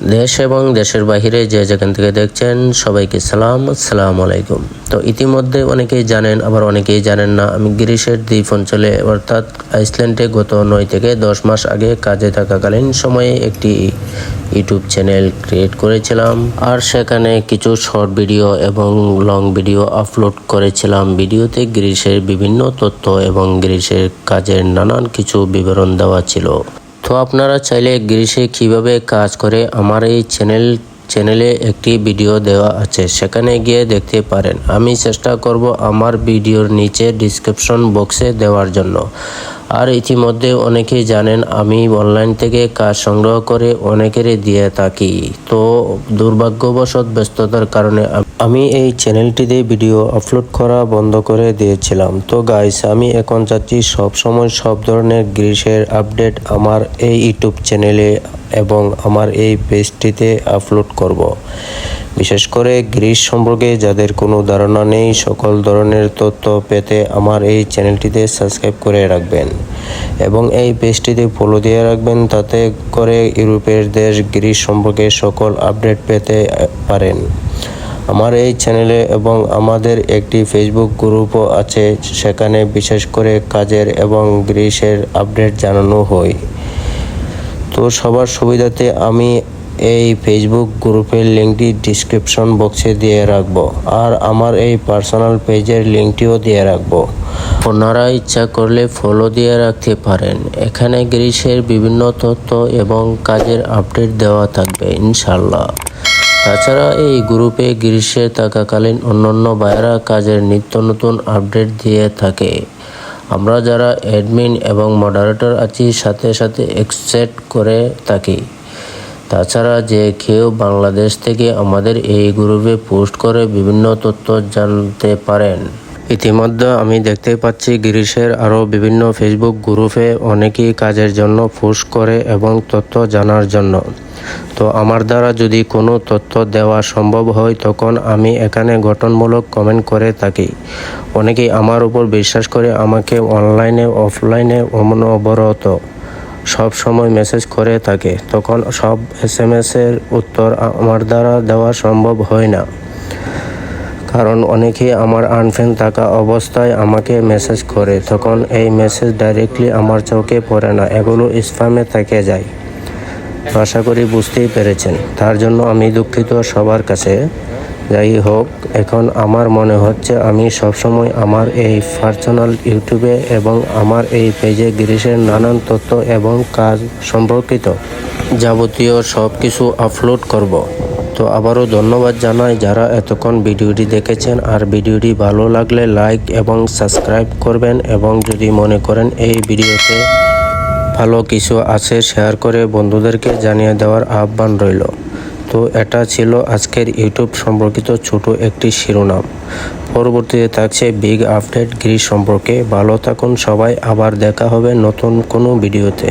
দেশ এবং দেশের বাহিরে যে যেখান থেকে দেখছেন, সবাইকে সালাম সালাম আলাইকুম। তো ইতিমধ্যে অনেকেই জানেন, আবার অনেকেই জানেন না, আমি গ্রিসের দ্বীপ অঞ্চলে, অর্থাৎ আইসল্যান্ডে গত নয় থেকে দশ মাস আগে কাজে থাকাকালীন সময়ে একটি ইউটিউব চ্যানেল ক্রিয়েট করেছিলাম। আর সেখানে কিছু শর্ট ভিডিও এবং লং ভিডিও আপলোড করেছিলাম। ভিডিওতে গ্রিসের বিভিন্ন তথ্য এবং গ্রিসের কাজের নানান কিছু বিবরণ দেওয়া ছিল। তো আপনারা চাইলে গ্রিসে কীভাবে কাজ করে, আমার এই চ্যানেল, চ্যানেলে একটি ভিডিও দেওয়া আছে, সেখানে গিয়ে দেখতে পারেন। আমি চেষ্টা করব আমার ভিডিওর নিচে ডিসক্রিপশন বক্সে দেওয়ার জন্য। আর ইতিমধ্যে অনেকেই জানেন আমি অনলাইন থেকে কাজ সংগ্রহ করে অনেকেরই দিয়ে থাকি তো দুর্ভাগ্যবশত ব্যস্ততার কারণে আমি এই চ্যানেলটিতে ভিডিও আপলোড করা বন্ধ করে দিয়েছিলাম তো গাইস আমি এখন চাচ্ছি সব সময় সব ধরনের গ্রিসের আপডেট আমার এই ইউটিউব চ্যানেলে এবং আমার এই পেজটিতে আপলোড করব। বিশেষ করে গ্রিস সম্পর্কে যাদের কোনো ধারণা নেই, সকল ধরনের তথ্য পেতে আমার এই চ্যানেলটিতে সাবস্ক্রাইব করে রাখবেন এবং এই পেজটিতে ফলো দিয়ে রাখবেন, তাতে করে ইউরোপের দেশ গ্রিস সম্পর্কে সকল আপডেট পেতে পারেন। আমার এই চ্যানেলে এবং আমাদের একটি ফেসবুক গ্রুপও আছে, সেখানে বিশেষ করে কাজের এবং গ্রিসের আপডেট জানানো হয়। তো সবার সুবিধাতে আমি এই ফেসবুক গ্রুপের লিঙ্কটি ডিসক্রিপশন বক্সে দিয়ে রাখব আর আমার এই পার্সোনাল পেজের লিঙ্কটিও দিয়ে রাখব। ওনারা ইচ্ছা করলে ফলো দিয়ে রাখতে পারেন। এখানে গ্রিসের বিভিন্ন তথ্য এবং কাজের আপডেট দেওয়া থাকবে ইনশাল্লাহ তাছাড়া এই গ্রুপে গ্রীষ্মে থাকাকালীন অন্যান্য বাইরা কাজের নিত্য নতুন আপডেট দিয়ে থাকে। আমরা যারা অ্যাডমিন এবং মডারেটর আছি, সাথে সাথে একসেপ্ট করে থাকি। তাছাড়া যে কেউ বাংলাদেশ থেকে আমাদের এই গ্রুপে পোস্ট করে বিভিন্ন তথ্য জানতে পারেন। ইতিমধ্যে আমি দেখতে পাচ্ছি গিরিশের আরও বিভিন্ন ফেসবুক গ্রুপে অনেকেই কাজের জন্য পোস্ট করে এবং তথ্য জানার জন্য। তো আমার দ্বারা যদি কোনো তথ্য দেওয়া সম্ভব হয়, তখন আমি এখানে গঠনমূলক কমেন্ট করে থাকি। অনেকেই আমার উপর বিশ্বাস করে আমাকে অনলাইনে অফলাইনে অনবরত সব সময় মেসেজ করে থাকে। তখন সব এস এম এসের উত্তর আমার দ্বারা দেওয়া সম্ভব হয় না। কারণ অনেকে আমার আনফ্রেন্ড থাকা অবস্থায় আমাকে মেসেজ করে। তখন এই মেসেজ ডাইরেক্টলি আমার চোখে পড়ে না, এগুলো স্প্যামে থেকে যায়। আশা করি বুঝতেই পেরেছেন। তার জন্য আমি দুঃখিত সবার কাছে। যাই হোক, এখন আমার মনে হচ্ছে আমি সবসময় আমার এই পার্সোনাল ইউটিউবে এবং আমার এই পেজে গ্রিসের নানান তথ্য এবং কাজ সম্পর্কিত যাবতীয় সব কিছু আপলোড করব। তো আবারও ধন্যবাদ জানাই যারা এতক্ষণ ভিডিওটি দেখেছেন, আর ভিডিওটি ভালো লাগলে লাইক এবং সাবস্ক্রাইব করবেন এবং যদি মনে করেন এই ভিডিওতে ভালো কিছু আছে শেয়ার করে বন্ধুদেরকে জানিয়ে দেওয়ার আহ্বান রইল তো এটা ছিল আজকের ইউটিউব সম্পর্কিত ছোট একটি শিরোনাম। পরবর্তীতে থাকছে বিগ আপডেট গ্রিস সম্পর্কে। ভালো থাকুন সবাই, আবার দেখা হবে নতুন কোনো ভিডিওতে।